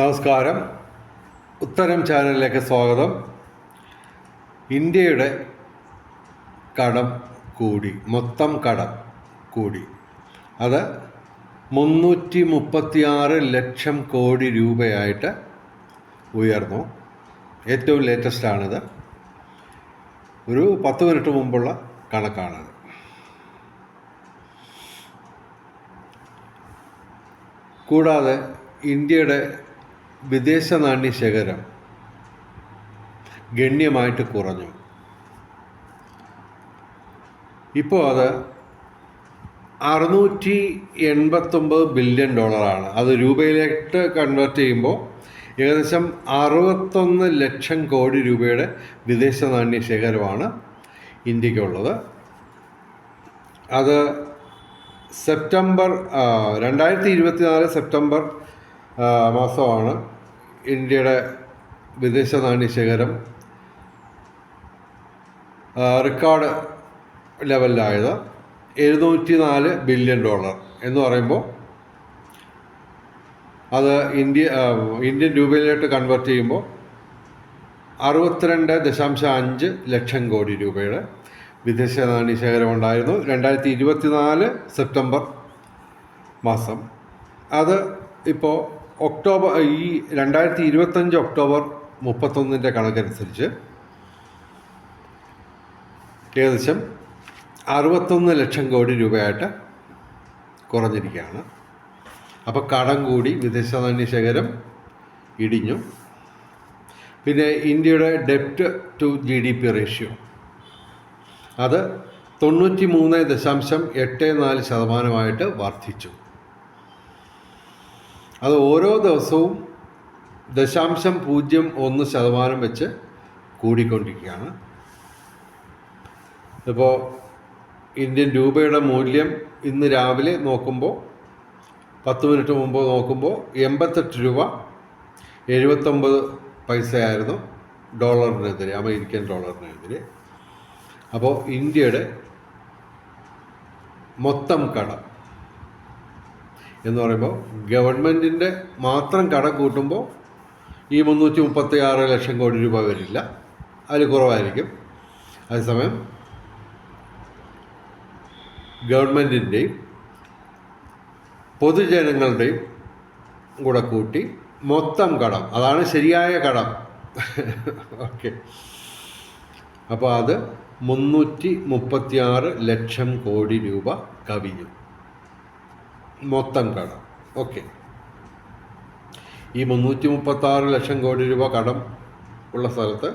നമസ്കാരം. ഉത്തരം ചാനലിലേക്ക് സ്വാഗതം. ഇന്ത്യയുടെ കടം കൂടി മൊത്തം കടം കൂടി. അത് മുന്നൂറ്റി മുപ്പത്തിയാറ് ലക്ഷം കോടി രൂപയായിട്ട് ഉയർന്നു. ഏറ്റവും ലേറ്റസ്റ്റ് ആണിത്. ഒരു പത്ത് മിനിറ്റ് മുമ്പുള്ള കണക്കാണ് കൂടാതെ ഇന്ത്യയുടെ വിദേശ നാണ്യ ശേഖരം ഗണ്യമായിട്ട് കുറഞ്ഞു. ഇപ്പോൾ അത് അറുന്നൂറ്റി എൺപത്തൊമ്പത് ബില്യൺ ഡോളറാണ്. അത് രൂപയിലേക്ക് കൺവേർട്ട് ചെയ്യുമ്പോൾ ഏകദേശം അറുപത്തൊന്ന് ലക്ഷം കോടി രൂപയുടെ വിദേശ നാണ്യ ശേഖരമാണ് ഇന്ത്യക്കുള്ളത്. അത് സെപ്റ്റംബർ രണ്ടായിരത്തി ഇരുപത്തിനാല് സെപ്റ്റംബർ മാസമാണ്. ഇന്ത്യയുടെ വിദേശ നാണ്യ ശേഖരം റെക്കോർഡ് ലെവലിലായത് എഴുന്നൂറ്റി നാല് ബില്യൺ ഡോളർ എന്ന് പറയുമ്പോൾ അത് ഇന്ത്യ ഇന്ത്യൻ രൂപയിലോട്ട് കൺവേർട്ട് ചെയ്യുമ്പോൾ അറുപത്തിരണ്ട് ദശാംശം അഞ്ച് ലക്ഷം കോടി രൂപയുടെ വിദേശ നാണ്യ ശേഖരം ഉണ്ടായിരുന്നു. രണ്ടായിരത്തി ഇരുപത്തിനാല് സെപ്റ്റംബർ മാസം. അത് ഇപ്പോൾ ഒക്ടോബർ ഈ രണ്ടായിരത്തി ഇരുപത്തഞ്ച് ഒക്ടോബർ മുപ്പത്തൊന്നിന്റെ കണക്കനുസരിച്ച് ഏകദേശം അറുപത്തൊന്ന് ലക്ഷം കോടി രൂപയായിട്ട് കുറഞ്ഞിരിക്കുകയാണ്. അപ്പോൾ കടം കൂടി വിദേശ നാണ്യ ശേഖരം ഇടിഞ്ഞു. പിന്നെ ഇന്ത്യയുടെ ഡെപ്റ്റ് to G D P ratio അത് തൊണ്ണൂറ്റി മൂന്ന് ദശാംശം എട്ട് നാല് ശതമാനമായിട്ട് വർദ്ധിച്ചു. അത് ഓരോ ദിവസവും ദശാംശം പൂജ്യം ഒന്ന് ശതമാനം വെച്ച് കൂടിക്കൊണ്ടിരിക്കുകയാണ്. ഇപ്പോൾ ഇന്ത്യൻ രൂപയുടെ മൂല്യം ഇന്ന് രാവിലെ നോക്കുമ്പോൾ പത്ത് മിനിറ്റ് മുമ്പ് നോക്കുമ്പോൾ എൺപത്തെട്ട് രൂപ എഴുപത്തൊമ്പത് പൈസയായിരുന്നു ഡോളറിനെതിരെ അമേരിക്കൻ ഡോളറിനെതിരെ. അപ്പോൾ ഇന്ത്യയുടെ മൊത്തം കടം എന്ന് പറയുമ്പോൾ ഗവൺമെന്റിന്റെ മാത്രം കടം കൂട്ടുമ്പോൾ ഈ മുന്നൂറ്റി മുപ്പത്തി ആറ് ലക്ഷം കോടി രൂപ വരില്ല. അതിൽ കുറവായിരിക്കും. അതേസമയം ഗവൺമെന്റിന്റെയും പൊതുജനങ്ങളുടെയും കൂടെ കൂട്ടി മൊത്തം കടം. അതാണ് ശരിയായ കടം. ഓക്കെ. അപ്പോൾ അത് മുന്നൂറ്റി മുപ്പത്തിയാറ് ലക്ഷം കോടി രൂപ കവിഞ്ഞു. മൊത്തം കടം. ഓക്കെ. ഈ മുന്നൂറ്റി മുപ്പത്താറ് ലക്ഷം കോടി രൂപ കടം ഉള്ള സ്ഥലത്ത്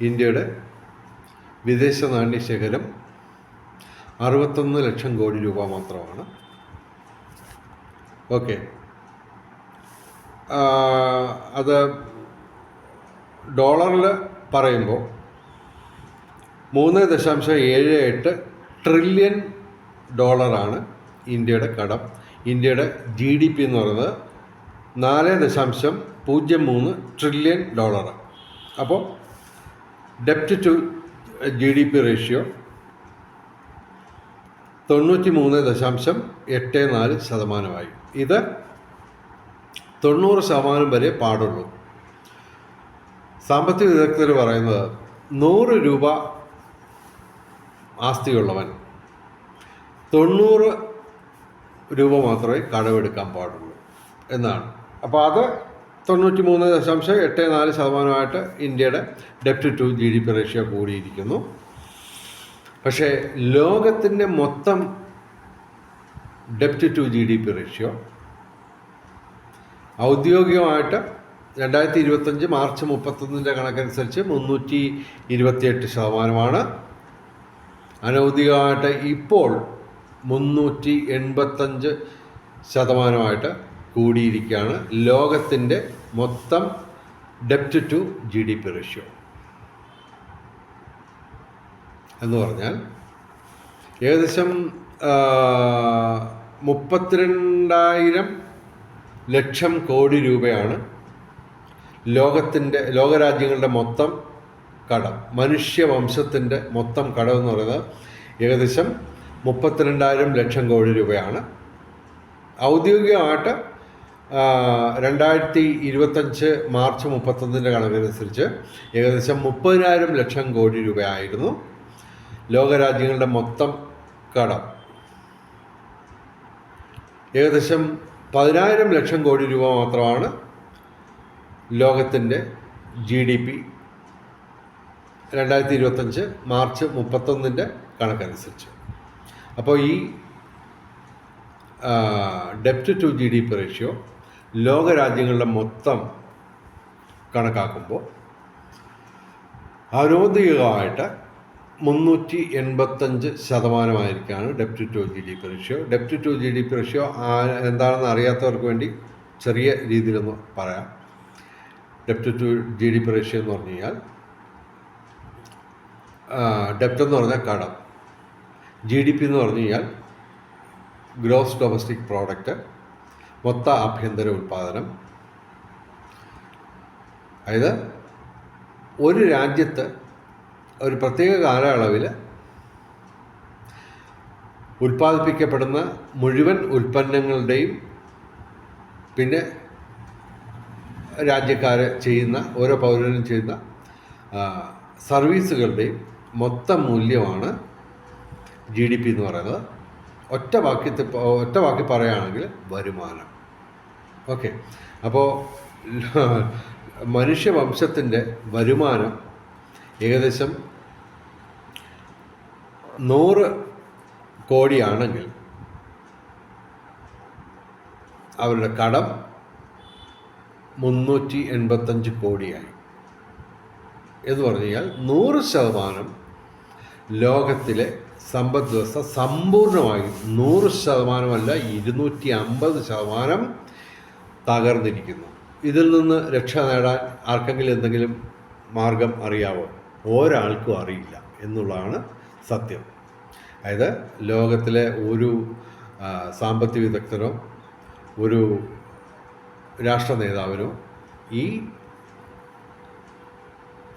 ഇന്ത്യയുടെ വിദേശ നാണ്യ ശേഖരം അറുപത്തൊന്ന് ലക്ഷം കോടി രൂപ മാത്രമാണ്. ഓക്കെ. അത് ഡോളറിൽ പറയുമ്പോൾ മൂന്ന് ദശാംശം ഏഴ് എട്ട് ട്രില്യൺ ഡോളറാണ് ഇന്ത്യയുടെ കടം. ഇന്ത്യയുടെ ജി ഡി പി എന്ന് പറയുന്നത് നാല് ദശാംശം പൂജ്യം മൂന്ന് ട്രില്യൺ ഡോളർ അപ്പോൾ ഡെപ്റ്റ് to G D P ratio തൊണ്ണൂറ്റി മൂന്ന് ദശാംശം എട്ട് നാല് ശതമാനമായി. ഇത് തൊണ്ണൂറ് ശതമാനം വരെ പാടുള്ളൂ. സാമ്പത്തിക വിദഗ്ധർ പറയുന്നത് നൂറ് രൂപ ആസ്തിയുള്ളവൻ തൊണ്ണൂറ് രൂപ മാത്രമേ കടമെടുക്കാൻ പാടുള്ളൂ എന്നാണ്. അപ്പോൾ അത് തൊണ്ണൂറ്റി മൂന്ന് ദശാംശം എട്ട് നാല് ശതമാനമായിട്ട് ഇന്ത്യയുടെ ഡെപ്റ്റ് to G D P ratio കൂടിയിരിക്കുന്നു. പക്ഷേ ലോകത്തിന്റെ മൊത്തം ഡെപ്റ്റ് to G D P ratio ഔദ്യോഗികമായിട്ട് രണ്ടായിരത്തി ഇരുപത്തഞ്ച് മാർച്ച് മുപ്പത്തൊന്നിന്റെ കണക്കനുസരിച്ച് മുന്നൂറ്റി ഇരുപത്തിയെട്ട് ശതമാനമാണ്. അനൗദ്യോഗികമായിട്ട് ഇപ്പോൾ മുന്നൂറ്റി എൺപത്തഞ്ച് ശതമാനമായിട്ട് കൂടിയിരിക്കുകയാണ് ലോകത്തിന്റെ മൊത്തം ഡെപ്റ്റ് to G D P ratio എന്ന് പറഞ്ഞാൽ ഏകദേശം മുപ്പത്തിരണ്ടായിരം ലക്ഷം കോടി രൂപയാണ് ലോകത്തിന്റെ ലോകരാജ്യങ്ങളുടെ മൊത്തം കടം. മനുഷ്യവംശത്തിന്റെ മൊത്തം കടം എന്ന് പറയുന്നത് ഏകദേശം മുപ്പത്തിരണ്ടായിരം ലക്ഷം കോടി രൂപയാണ്. ഔദ്യോഗികമായിട്ട് രണ്ടായിരത്തി ഇരുപത്തഞ്ച് മാർച്ച് മുപ്പത്തൊന്നിന്റെ കണക്കനുസരിച്ച് ഏകദേശം മുപ്പതിനായിരം ലക്ഷം കോടി രൂപയായിരുന്നു ലോകരാജ്യങ്ങളുടെ മൊത്തം കടം. ഏകദേശം പതിനായിരം ലക്ഷം കോടി രൂപ മാത്രമാണ് ലോകത്തിന്റെ ജി ഡി പി രണ്ടായിരത്തി ഇരുപത്തഞ്ച് മാർച്ച് മുപ്പത്തൊന്നിന്റെ കണക്കനുസരിച്ച്. അപ്പോൾ ഈ ഡെപ്റ്റ് to G D P ratio ലോകരാജ്യങ്ങളുടെ മൊത്തം കണക്കാക്കുമ്പോൾ ഔദ്യോഗികമായിട്ട് മുന്നൂറ്റി എൺപത്തഞ്ച് ശതമാനമായിരിക്കാണ് ഡെപ്റ്റ് to G D P ratio ഡെപ്റ്റ് to G D P ratio എന്താണെന്ന് അറിയാത്തവർക്ക് വേണ്ടി ചെറിയ രീതിയിലൊന്ന് പറയാം. ഡെപ്റ്റ് to G D P ratio എന്ന് പറഞ്ഞു കഴിഞ്ഞാൽ ഡെപ്റ്റ് എന്ന് പറഞ്ഞാൽ കടം. ജി ഡി പി എന്ന് പറഞ്ഞു കഴിഞ്ഞാൽ ഗ്രോസ് ഡൊമസ്റ്റിക് പ്രോഡക്റ്റ് മൊത്ത ആഭ്യന്തര ഉൽപ്പാദനം അതായത് ഒരു രാജ്യത്ത് ഒരു പ്രത്യേക കാലയളവിൽ ഉൽപ്പാദിപ്പിക്കപ്പെടുന്ന മുഴുവൻ ഉൽപ്പന്നങ്ങളുടെയും പിന്നെ രാജ്യക്കാർ ചെയ്യുന്ന ഓരോ പൗരനും ചെയ്യുന്ന സർവീസുകളുടെയും മൊത്തം മൂല്യമാണ് ജി ഡി പി എന്ന് പറയുന്നത് ഒറ്റ വാക്യത്തിൽ ഒറ്റ വാക്കി പറയുകയാണെങ്കിൽ വരുമാനം. ഓക്കെ അപ്പോൾ മനുഷ്യവംശത്തിന്റെ വരുമാനം ഏകദേശം നൂറ് കോടിയാണെങ്കിൽ അവരുടെ കടം മുന്നൂറ്റി എൺപത്തഞ്ച് കോടിയായി. എന്ന് പറഞ്ഞു കഴിഞ്ഞാൽ നൂറ് ശതമാനം ലോകത്തിലെ സമ്പദ് വ്യവസ്ഥ സമ്പൂർണമായി നൂറ് ശതമാനമല്ല ഇരുന്നൂറ്റി അമ്പത് ശതമാനം തകർന്നിരിക്കുന്നു. ഇതിൽ നിന്ന് രക്ഷ നേടാൻ ആർക്കെങ്കിലും എന്തെങ്കിലും മാർഗം അറിയാവോ? ഒരാൾക്കും അറിയില്ല എന്നുള്ളതാണ് സത്യം. അതായത് ലോകത്തിലെ ഒരു സാമ്പത്തിക വിദഗ്ധനോ ഒരു രാഷ്ട്ര നേതാവിനോ ഈ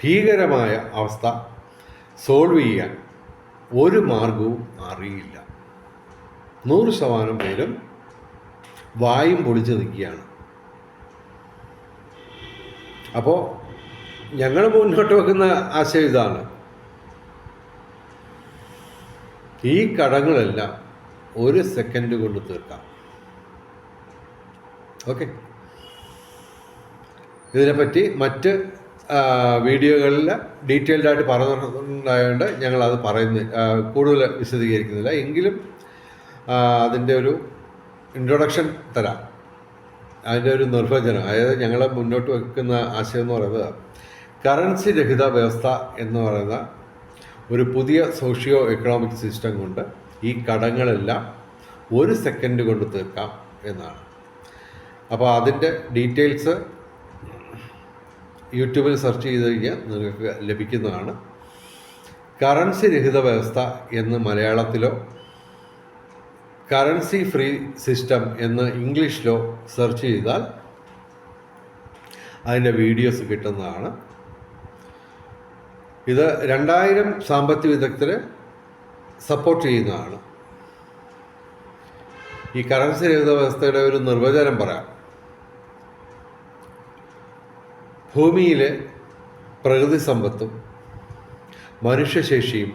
ഭീകരമായ അവസ്ഥ സോൾവ് ചെയ്യാൻ ഒരു മാർഗവും അറിയില്ല. നൂറ് ശതമാനം പേരും വായും പൊളിച്ച് നിൽക്കുകയാണ്. അപ്പോൾ ഞങ്ങൾ മുന്നോട്ട് വെക്കുന്ന ആശയം ഇതാണ്. ഈ കടങ്ങളെല്ലാം ഒരു സെക്കൻഡ് കൊണ്ട് തീർക്കാം. ഓക്കെ ഇതിനെപ്പറ്റി മറ്റ് വീഡിയോകളിൽ ഡീറ്റെയിൽഡായിട്ട് പറഞ്ഞിട്ടുണ്ടായതുകൊണ്ട് ഞങ്ങളത് പറയുന്ന. കൂടുതൽ വിശദീകരിക്കുന്നില്ല. എങ്കിലും അതിന്റെ ഒരു ഇൻട്രൊഡക്ഷൻ തരാം. അതിന്റെ ഒരു നിർവചനം. അതായത് ഞങ്ങൾ മുന്നോട്ട് വയ്ക്കുന്ന ആശയം എന്ന് പറയുന്നത് കറൻസി രഹിത വ്യവസ്ഥ എന്ന് പറയുന്ന ഒരു പുതിയ സോഷ്യോ എക്കണോമിക് സിസ്റ്റം കൊണ്ട് ഈ കടങ്ങളെല്ലാം ഒരു സെക്കൻഡ് കൊണ്ട് തീർക്കാം എന്നാണ്. അപ്പോൾ അതിന്റെ ഡീറ്റെയിൽസ് യൂട്യൂബിൽ സെർച്ച് ചെയ്ത് കഴിഞ്ഞാൽ നിങ്ങൾക്ക് ലഭിക്കുന്നതാണ്. കറൻസി രഹിത വ്യവസ്ഥ എന്ന് മലയാളത്തിലോ കറൻസി ഫ്രീ സിസ്റ്റം എന്ന് ഇംഗ്ലീഷിലോ സെർച്ച് ചെയ്താൽ അതിന്റെ വീഡിയോസ് കിട്ടുന്നതാണ്. ഇത് രണ്ടായിരം സാമ്പത്തിക വിദഗ്ധരെ സപ്പോർട്ട് ചെയ്യുന്നതാണ്. ഈ കറൻസി രഹിത വ്യവസ്ഥയുടെ ഒരു നിർവചനം പറയാം. ഭൂമിയിലെ പ്രകൃതി സമ്പത്തും മനുഷ്യശേഷിയും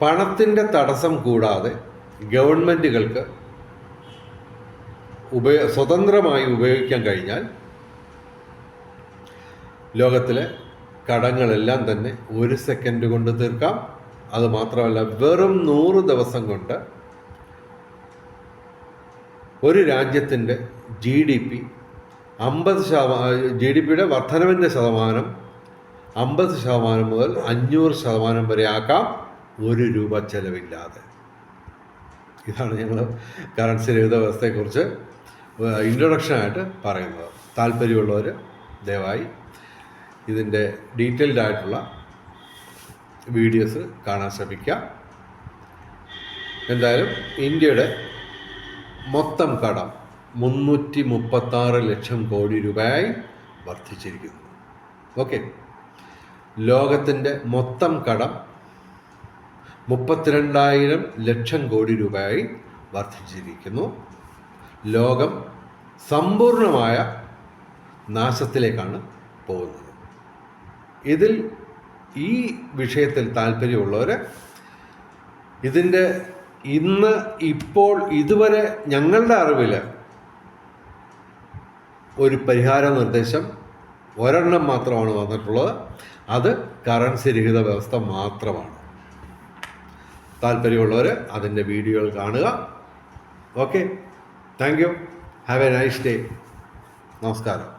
പണത്തിന്റെ തടസ്സം കൂടാതെ ഗവൺമെന്റുകൾക്ക് ഉപയോ സ്വതന്ത്രമായി ഉപയോഗിക്കാൻ കഴിഞ്ഞാൽ ലോകത്തിലെ കടങ്ങളെല്ലാം തന്നെ ഒരു സെക്കൻഡ് കൊണ്ട് തീർക്കാം. അത് മാത്രമല്ല വെറും നൂറ് ദിവസം കൊണ്ട് ഒരു രാജ്യത്തിന്റെ ജി ഡി പി അമ്പത് ശതമാനം ജി ഡി പിയുടെ വർധനവിന്റെ ശതമാനം അമ്പത് ശതമാനം മുതൽ അഞ്ഞൂറ് ശതമാനം വരെ ആക്കാം. ഒരു രൂപ ചെലവില്ലാതെ. ഇതാണ് ഞങ്ങൾ കറൻസി രഹിത വ്യവസ്ഥയെക്കുറിച്ച് ഇൻട്രൊഡക്ഷനായിട്ട് പറയുന്നത്. താല്പര്യമുള്ളവർ ദയവായി ഇതിന്റെ ഡീറ്റെയിൽഡ് ആയിട്ടുള്ള വീഡിയോസ് കാണാൻ ശ്രമിക്കുക. എന്തായാലും ഇന്ത്യയുടെ മൊത്തം കടം മുന്നൂറ്റി മുപ്പത്താറ് ലക്ഷം കോടി രൂപയായി വർദ്ധിച്ചിരിക്കുന്നു. ഓക്കെ ലോകത്തിന്റെ മൊത്തം കടം മുപ്പത്തിരണ്ടായിരം ലക്ഷം കോടി രൂപയായി വർദ്ധിച്ചിരിക്കുന്നു. ലോകം സമ്പൂർണമായ നാശത്തിലേക്കാണ് പോകുന്നത്. ഇതിൽ ഈ വിഷയത്തിൽ താല്പര്യമുള്ളവർ ഇതിന്റെ ഇന്ന് ഇപ്പോൾ ഇതുവരെ ഞങ്ങളുടെ അറിവിൽ ഒരു പരിഹാര നിർദ്ദേശം ഒരെണ്ണം മാത്രമാണ് വന്നിട്ടുള്ളത്. അത് കറൻസി രഹിത വ്യവസ്ഥ മാത്രമാണ്. താല്പര്യമുള്ളവർ അതിന്റെ വീഡിയോകൾ കാണുക. Okay thank you have a nice day നമസ്കാരം.